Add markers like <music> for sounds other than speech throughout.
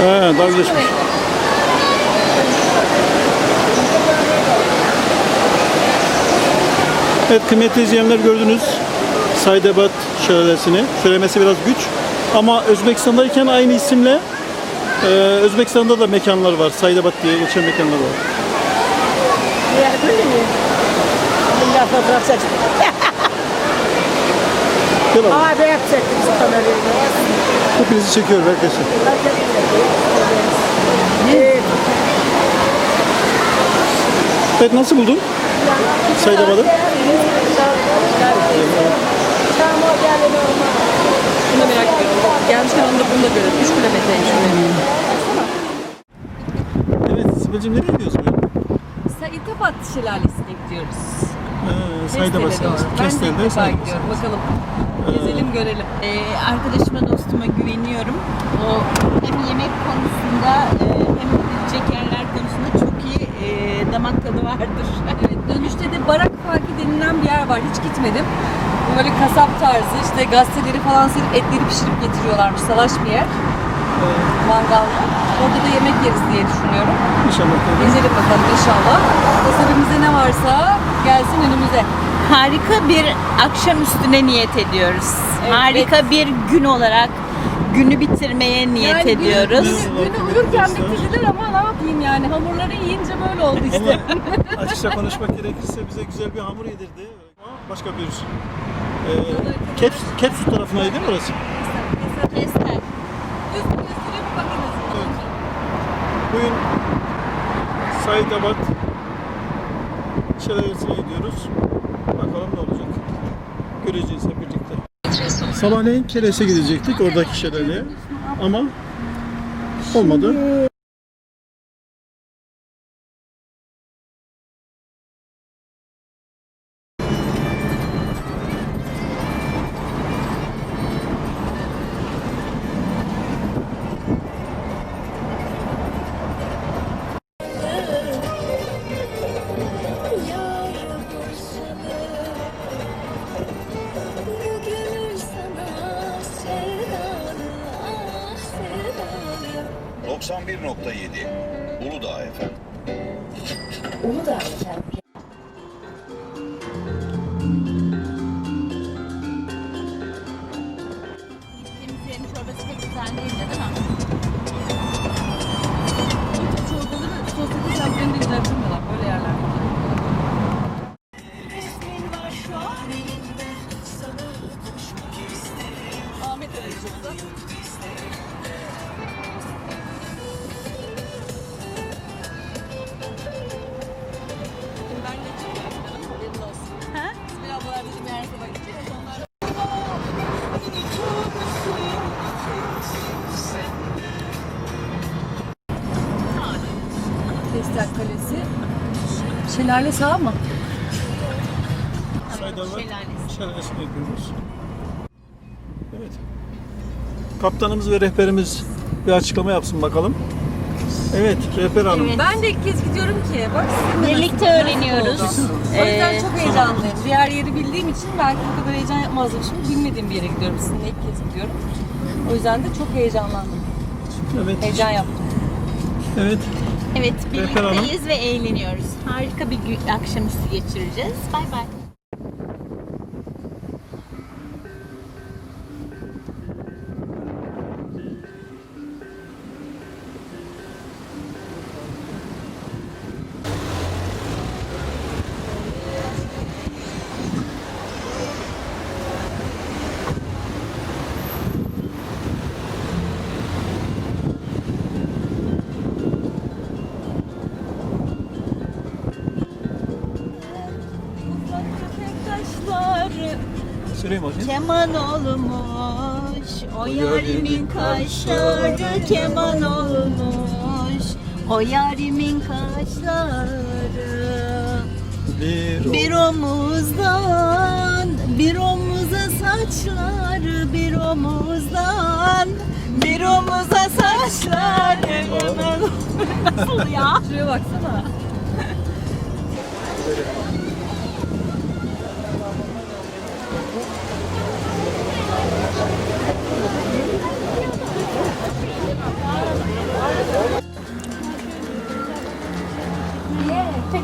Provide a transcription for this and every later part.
He, dalgaçmış. Evet kıymetli izleyenler gördünüz. Saydebat şelalesini. Söylemesi biraz güç. Ama Özbekistan'dayken aynı isimle e, Özbekistan'da da mekanlar var. Saydebat diye geçen mekanlar var. Bundan fotoğraf çektim. Gel abi. Abi hep çektim şu kamerayı. Hepinizi çekiyorum arkadaşlar. Evet. Nasıl buldun? Saydebat'ı? Bunu merak ediyorum. Gelmişken onu da bunu da görelim. 3 kilometreymiş. Evet Sibel'cim nereye gidiyorsun? Saitabat Şelalesi'ne gidiyoruz. Ee, Saydebat Kestel'e doğru. şelalesi. Ben de Kestel'de Saydebat gidiyorum. Bakalım. Gezelim görelim. Ee, arkadaşıma dostuma güveniyorum. O hem yemek konusunda e, hem gidecek yerler konusunda çok iyi e, damak tadı vardır. <laughs> Evet, dönüşte de Barak Faki denilen bir yer var. Hiç gitmedim. Böyle kasap tarzı işte gazeteleri falan serip etleri pişirip getiriyorlarmış. Salaş bir yer. Ee, mangalda. Orada da yemek yeriz diye düşünüyorum. İnşallah. Gezelim bakalım inşallah. Nasibimizde ne varsa gelsin önümüze. Harika bir akşam üstüne niyet ediyoruz. Evet. Harika bir gün olarak günü bitirmeye niyet Yani günü- ediyoruz. Günü, günü uyurken bitirdiler ama ne yapayım yani hamurları yiyince böyle oldu işte. Ama <laughs> açıkça konuşmak gerekirse bize güzel bir hamur yedirdi. Ama başka bir e, Caps, Caps tarafındaydı değil mi orası? Kestel. Göstereyim bakınız. Şelalesine gidiyoruz. Bakalım ne olacak. Göreceğiz hep birlikte. Sabahleyin Keres'e gidecektik oradaki şelaleye. Ama olmadı. 91.7 Uludağ efendim. Gittiğimiz Şelale sağ mı? Şelalesi. şelalesine gidiyoruz. Evet. Kaptanımız ve rehberimiz bir açıklama yapsın bakalım. Evet, rehber hanım. Evet. Ben de ilk kez gidiyorum ki. Bak sizinle Birlikte nasıl- öğreniyoruz. nasıl oldu? O yüzden Ee, çok heyecanlıyım. Diğer yeri bildiğim için belki bu kadar heyecan yapmazdım. Şimdi bilmediğim bir yere gidiyorum. Sizinle ilk kez gidiyorum. O yüzden de çok heyecanlandım. Evet. Heyecan yaptım. Evet. Evet, birlikteyiz ve eğleniyoruz. Harika bir akşamüstü geçireceğiz. Bay bay. Söyleyeyim bakayım. keman olmuş O yarimin kaşları keman olmuş O yarimin kaşları Bir, Bir omuzdan bir omuza saçları bir omuzdan bir omuza saçları <laughs> Nasıl ya? Şuraya baksana. <laughs>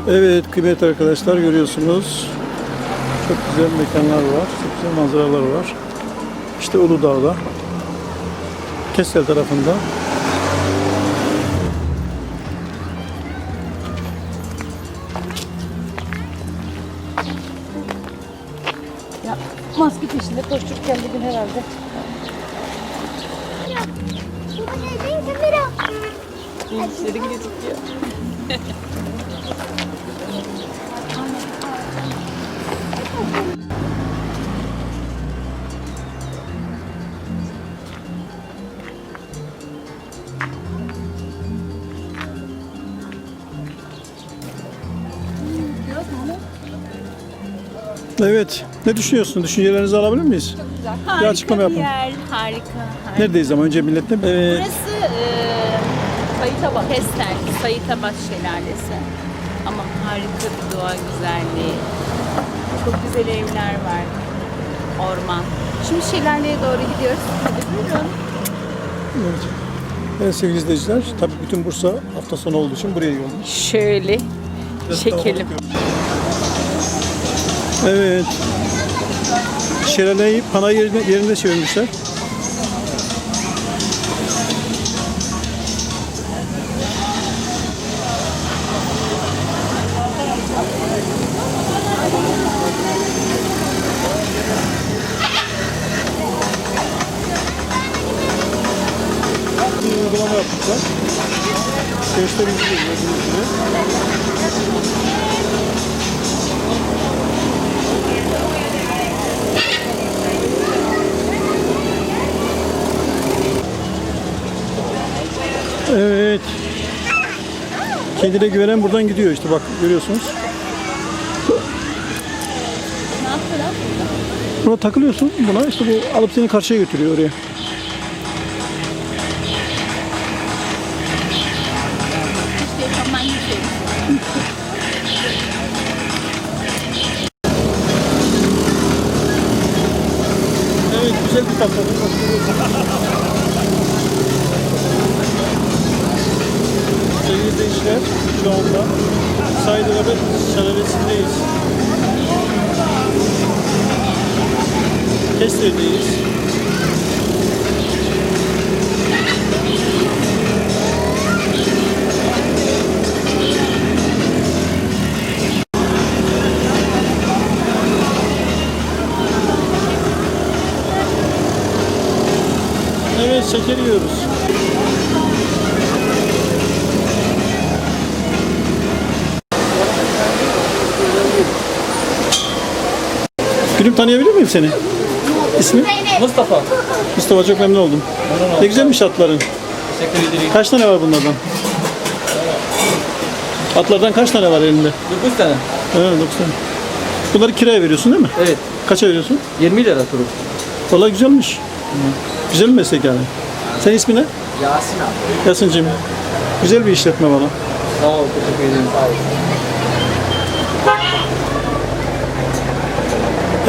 Evet kıymetli arkadaşlar görüyorsunuz. Çok güzel mekanlar var. Çok güzel manzaralar var. İşte Uludağ'da. Kestel tarafında. Ya, maske peşinde koştururken bir gün herhalde Gençleri gözüküyor. Evet. Ne düşünüyorsun? Düşüncelerinizi alabilir miyiz? Harika açıklama bir yapın. yer, harika. harika. Neredeyiz ama önce millette? Evet. Burası e, Sayıtabas. Pestel, Sayıtabas Şelalesi. Ama harika bir doğa güzelliği. Çok güzel evler var. Orman. Şimdi şelaleye doğru gidiyoruz. Hadi buyurun. Evet. Evet sevgili izleyiciler, tabii bütün Bursa hafta sonu olduğu için buraya geldik. Şöyle çekelim. Evet. Şelaleyi pana yerine, yerinde çevirmişler. Uygulama. Gençler izliyor gördüğünüz gibi. Evet. Kendine güvenen buradan gidiyor işte bak görüyorsunuz. Buna takılıyorsun buna işte bu alıp seni karşıya götürüyor oraya. Kestel'deyiz. Evet şeker yiyoruz. Gülüm tanıyabilir miyim seni? İsmin? Mustafa. Mustafa çok memnun oldum. Ne güzelmiş atların. Teşekkür ederim. Kaç tane var bunlardan? Atlardan kaç tane var elinde? 9 tane. Evet 9 tane. Bunları kiraya veriyorsun değil mi? Evet. Kaça veriyorsun? 20 lira turu. Vallahi güzelmiş. Güzel bir meslek yani. Senin ismin ne? Yasin abi. Yasin'cim. Güzel bir işletme bana. Sağ ol. Teşekkür ederim. Sağ ol.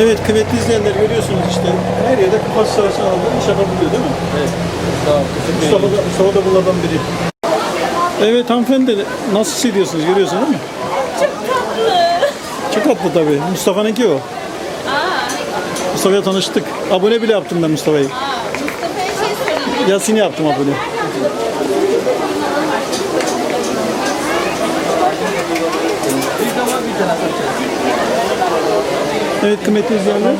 Evet kıymetli izleyenler görüyorsunuz işte. Her yerde kapas savaşını aldı. iş yapabiliyor değil mi? Evet. Sağ ol. Teşekkür Mustafa da, Mustafa da bunlardan biri. Evet hanımefendi nasıl hissediyorsunuz görüyorsunuz değil mi? Çok tatlı. Çok tatlı tabii. Mustafa'nınki o. Mustafa'ya tanıştık. Abone bile yaptım ben Mustafa'yı. Mustafa'ya şey söyleyeyim. Yasin'i yaptım abone. Bir zaman bir tane satacağız. Evet kıymetli izleyenler.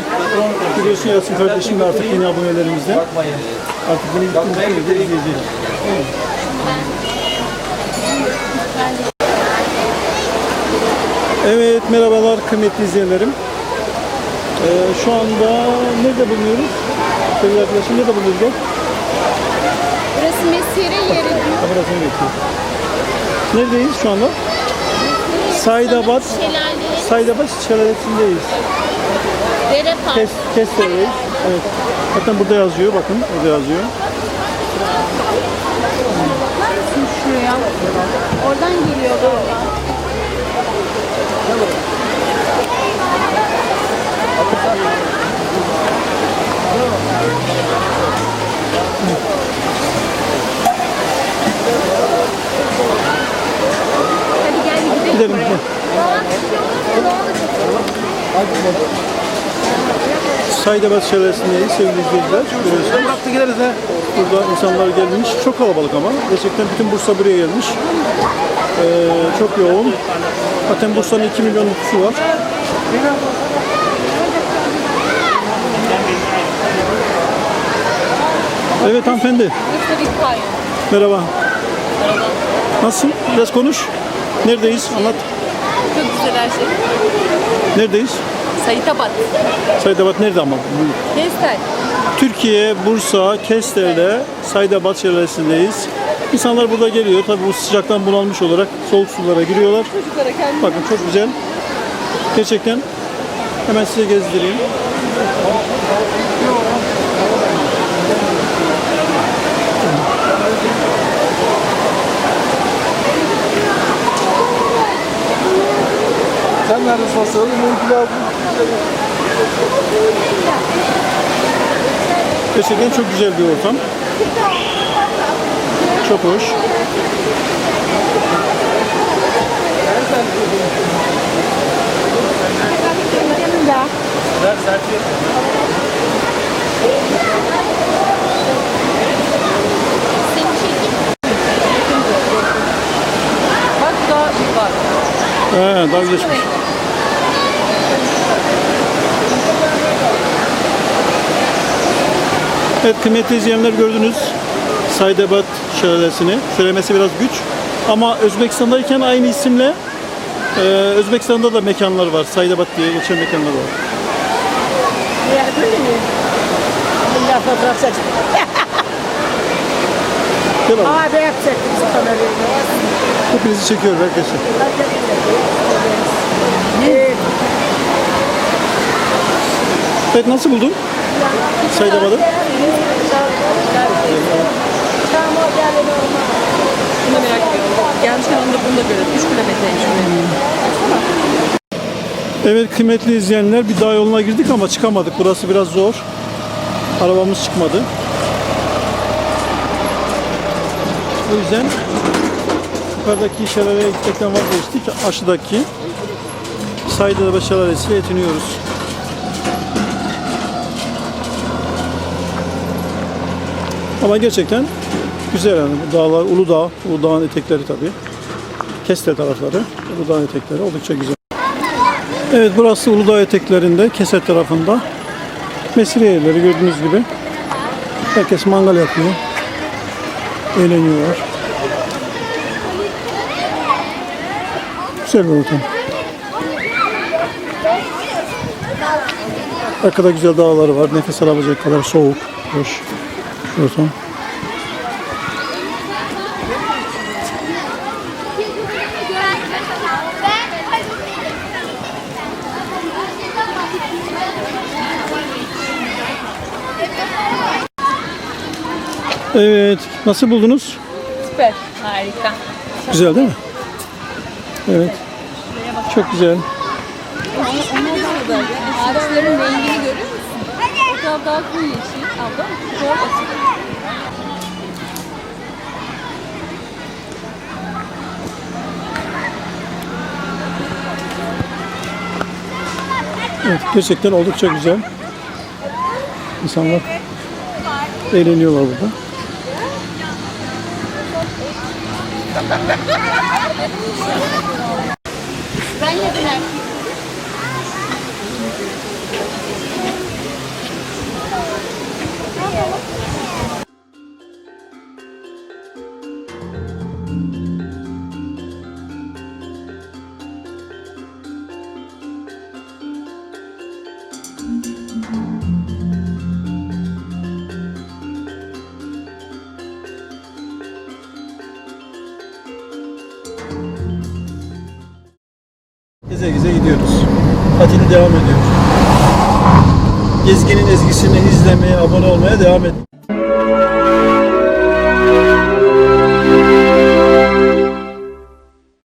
Biliyorsun Yasin kardeşim de artık yeni abonelerimizde. Artık bunu gittiğimizde de izleyecek. Evet merhabalar kıymetli izleyenlerim. Ee, şu anda nerede bulunuyoruz? Sevgili arkadaşım nerede bulunuyoruz? Burası mesire yeri. Kamerasını bekliyor. Neredeyiz şu anda? Saydabat, Şelale. Saydabat şelalesindeyiz. Dere. Kes, Kestel'deyiz. Evet. Zaten burada yazıyor bakın. Burada yazıyor. Şuraya. Oradan geliyor galiba. Hadi gel gidelim. Gidelim. gel. Saydebat Şelalesi'ndeyiz sevgili izleyiciler. Görüyorsunuz. Bıraktı gideriz ha. Burada insanlar gelmiş. Çok kalabalık ama. Gerçekten bütün Bursa buraya gelmiş. Ee, çok yoğun. Zaten Bursa'nın 2 milyon nüfusu var. Evet hanımefendi. Merhaba. Nasılsın? Biraz konuş. Neredeyiz? Anlat. Çok güzel her şey. Neredeyiz? Sayitabat. Saydabat nerede ama? Kestel. Türkiye, Bursa, Kestel'de Saydabat Şelalesi'ndeyiz. İnsanlar burada geliyor. Tabii bu sıcaktan bunalmış olarak soğuk sulara giriyorlar. Çocuklara kendi Bakın çok güzel. Gerçekten hemen size gezdireyim. Sen neredesin? Mümkün abi. Gerçekten çok güzel bir ortam. Çok hoş. He, daha geçmiş. Evet kıymetli izleyenler gördünüz. Saydebat şelalesini. Söylemesi biraz güç. Ama Özbekistan'dayken aynı isimle e, Özbekistan'da da mekanlar var. Saydebat diye geçen mekanlar var. Allah fotoğraf çekti. Gel. Hepinizi çekiyorum arkadaşlar. Evet nasıl buldun? Gelin olmaz. Bunu merak ediyorum. Gelmişken onu da bunu da görelim. 3 kilometreymiş buraya. Evet kıymetli izleyenler bir dağ yoluna girdik ama çıkamadık. Burası biraz zor. Arabamız çıkmadı. O yüzden yukarıdaki şelaleye gitmekten vazgeçtik. Aşağıdaki Saydada Şelalesi'yle yetiniyoruz. Ama gerçekten güzel yani. Dağlar, Uludağ, Uludağ'ın etekleri tabii. Kestel tarafları, Uludağ'ın etekleri oldukça güzel. Evet burası Uludağ eteklerinde Keser tarafında mesire yerleri gördüğünüz gibi. Herkes mangal yapıyor. Eğleniyorlar. Güzel bir ortam. Arkada güzel dağları var. Nefes alabilecek kadar soğuk, hoş ortam. Evet, nasıl buldunuz? Süper. Harika. Güzel değil mi? Evet. Çok güzel. Ağaçların rengini görüyor musun? O daha koyu yeşil. Açık. Evet, gerçekten oldukça güzel. İnsanlar eğleniyorlar burada. Ben yedim Tatili devam ediyor. Gezginin ezgisini izlemeye, abone olmaya devam edin.